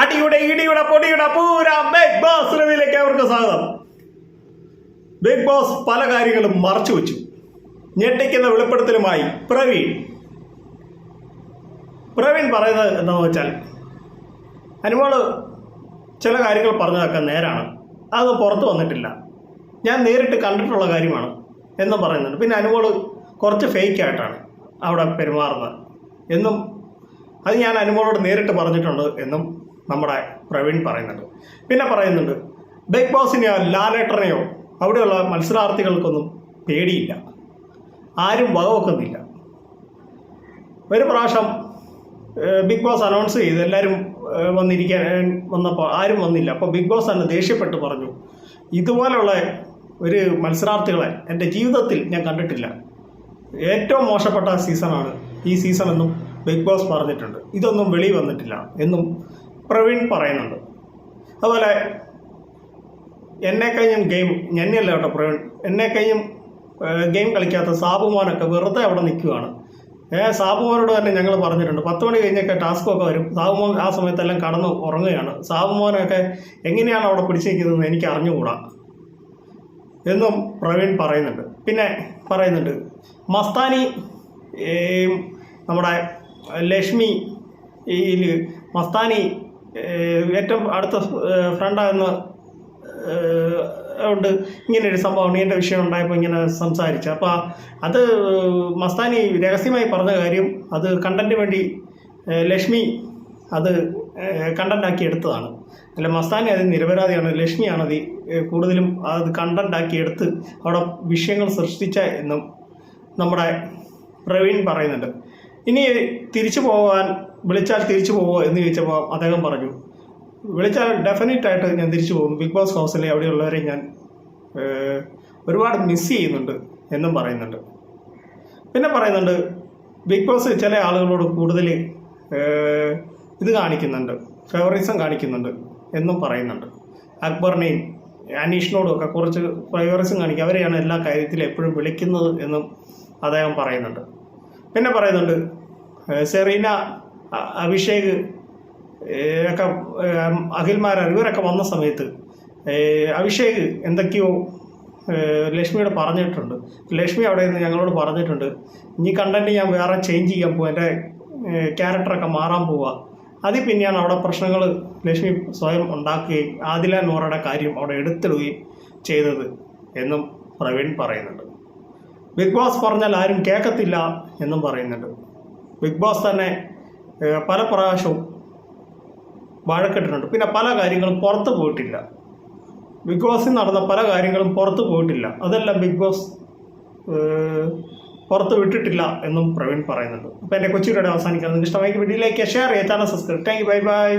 അടിയുടെ ഇടിയുടെ പൊടിയുടെ പൂര ബിഗ് ബോസ് റിവിലേക്ക് അവർക്ക് സ്വാഗതം. ബിഗ് ബോസ് പല കാര്യങ്ങളും മറച്ചു വെച്ചു. ഞെട്ടിക്കുന്ന വെളിപ്പെടുത്തലുമായി പ്രവീൺ. പ്രവീൺ പറയുന്നത് എന്താണെന്ന് വെച്ചാൽ അനുമോൾ ചില കാര്യങ്ങൾ പറഞ്ഞതൊക്കെ നേരാണ്. അത് പുറത്ത് വന്നിട്ടില്ല. ഞാൻ നേരിട്ട് കണ്ടിട്ടുള്ള കാര്യമാണ് എന്നും പറയുന്നുണ്ട്. പിന്നെ അനുമോൾ കുറച്ച് ഫേക്ക് ആയിട്ടാണ് അവിടെ പെരുമാറുന്നത്. എന്നും അത് ഞാൻ അനുമോളോട് നേരിട്ട് പറഞ്ഞിട്ടുണ്ട് എന്നും നമ്മുടെ പ്രവീൺ പറയുന്നുണ്ട്. പിന്നെ പറയുന്നുണ്ട് ബിഗ് ബോസിനെയോ ലാലേട്ടനെയോ അവിടെയുള്ള മത്സരാർത്ഥികൾക്കൊന്നും പേടിയില്ല. ആരും വകവെക്കുന്നില്ല. ഒരു പ്രാവശ്യം ബിഗ് ബോസ് അനൗൺസ് ചെയ്ത് എല്ലാവരും വന്നിരിക്കാൻ വന്നപ്പോൾ ആരും വന്നില്ല. അപ്പോൾ ബിഗ് ബോസ് തന്നെ ദേഷ്യപ്പെട്ട് പറഞ്ഞു ഇതുപോലെയുള്ള ഒരു മത്സരാർത്ഥികളെ എന്റെ ജീവിതത്തിൽ ഞാൻ കണ്ടിട്ടില്ല. ഏറ്റവും മോശപ്പെട്ട സീസണാണ് ഈ സീസൺ എന്നും ബിഗ് ബോസ് പറഞ്ഞിട്ടുണ്ട്. ഇതൊന്നും വെളി വന്നിട്ടില്ല എന്നും പ്രവീൺ പറയുന്നുണ്ട്. അതുപോലെ എന്നെ കഴിഞ്ഞും ഗെയിം ഞെന്നെയല്ല കേട്ടോ പ്രവീൺ. എന്നെ കഴിഞ്ഞും ഗെയിം കളിക്കാത്ത സാബുമോനൊക്കെ വെറുതെ അവിടെ നിൽക്കുകയാണ് ഏ സാബുമോനോട് തന്നെ ഞങ്ങൾ പറഞ്ഞിട്ടുണ്ട്. പത്ത് മണി കഴിഞ്ഞൊക്കെ ടാസ്കൊക്കെ വരും. സാബുമോൻ ആ സമയത്തെല്ലാം കടന്ന് ഉറങ്ങുകയാണ്. സാബുമോനൊക്കെ എങ്ങനെയാണ് അവിടെ പിടിച്ചു നിൽക്കുന്നതെന്ന് എനിക്ക് അറിഞ്ഞുകൂടാ. എന്നും പ്രവീൺ പറയുന്നുണ്ട്. പിന്നെ പറയുന്നുണ്ട് മസ്താനി നമ്മുടെ ലക്ഷ്മി ഈ മസ്താനി ഏറ്റവും അടുത്ത ഫ്രണ്ടാകുന്ന ഉണ്ട്. ഇങ്ങനെ ഒരു സംഭവം എന്റെ വിഷയം ഉണ്ടായപ്പോൾ ഇങ്ങനെ സംസാരിച്ചു. അപ്പോൾ അത് മസ്താനി രഹസ്യമായി പറഞ്ഞ കാര്യം അത് കണ്ടന്റ് വേണ്ടി ലക്ഷ്മി അത് കണ്ടന്റാക്കി എടുത്തതാണ്. അല്ല മസ്താനി അത് നിരപരാധിയാണ്. ലക്ഷ്മിയാണ് കൂടുതലും അത് കണ്ടന്റാക്കി എടുത്ത് അവിടെ വിഷയങ്ങൾ സൃഷ്ടിച്ച എന്നും നമ്മുടെ പ്രവീൺ പറയുന്നുണ്ട്. ഇനി തിരിച്ചു പോകാൻ വിളിച്ചാൽ തിരിച്ചു പോവോ എന്ന് ചോദിച്ചപ്പോൾ അദ്ദേഹം പറഞ്ഞു വിളിച്ചാൽ ഡെഫിനറ്റ് ആയിട്ട് ഞാൻ തിരിച്ചു പോകും. ബിഗ് ബോസ് ഹൗസിലെ അവിടെയുള്ളവരെ ഞാൻ ഒരുപാട് മിസ് ചെയ്യുന്നുണ്ട് എന്നും പറയുന്നുണ്ട്. പിന്നെ പറയുന്നുണ്ട് ബിഗ് ബോസ് ചില ആളുകളോട് കൂടുതൽ ഇത് കാണിക്കുന്നുണ്ട് ഫേവറിസം കാണിക്കുന്നുണ്ട് എന്നും പറയുന്നുണ്ട്. അക്ബറിനെയും അനീഷിനോടും ഒക്കെ കുറച്ച് ഫേവറിസം കാണിക്കുക. അവരെയാണ് എല്ലാ കാര്യത്തിലും എപ്പോഴും വിളിക്കുന്നത് എന്നും അദ്ദേഹം പറയുന്നുണ്ട്. പിന്നെ പറയുന്നുണ്ട് സെറീന അഭിഷേക് ഒക്കെ അഖിൽമാരാർ ഇവരൊക്കെ വന്ന സമയത്ത് അഭിഷേക് എന്തൊക്കെയോ ലക്ഷ്മിയോട് പറഞ്ഞിട്ടുണ്ട്. ലക്ഷ്മി അവിടെ നിന്ന് ഞങ്ങളോട് പറഞ്ഞിട്ടുണ്ട് ഇനി കണ്ടന്റ് ഞാൻ വേറെ ചേഞ്ച് ചെയ്യാൻ പോകും എന്റെ ക്യാരക്ടറൊക്കെ മാറാൻ പോവുക അതിൽ പിന്നെയാണ് അവിടെ പ്രശ്നങ്ങൾ ലക്ഷ്മി സ്വയം ഉണ്ടാക്കുകയും ആദില നോറയുടെ കാര്യം അവിടെ എടുത്തിടുകയും ചെയ്തത് എന്നും പ്രവീൺ പറയുന്നുണ്ട്. ബിഗ് ബോസ് പറഞ്ഞാൽ ആരും കേൾക്കത്തില്ല എന്നും പറയുന്നുണ്ട്. ബിഗ് ബോസ് തന്നെ പല പ്രാവശ്യവും വഴക്കിട്ടിട്ടുണ്ട്. പിന്നെ പല കാര്യങ്ങളും പുറത്ത് പോയിട്ടില്ല. ബിഗ് ബോസിൽ നടന്ന പല കാര്യങ്ങളും പുറത്ത് പോയിട്ടില്ല. അതെല്ലാം ബിഗ് ബോസ് പുറത്ത് വിട്ടിട്ടില്ല എന്നും പ്രവീൺ പറയുന്നുണ്ട്. അപ്പോൾ എന്റെ കൊച്ചിയുടെ അവസാനിക്കുന്നത് നിങ്ങൾക്ക് ഇഷ്ടമായി വീഡിയോയിലേക്ക് ഷെയർ ചെയ്യാൻ channel subscribe. Thank you. Bye bye.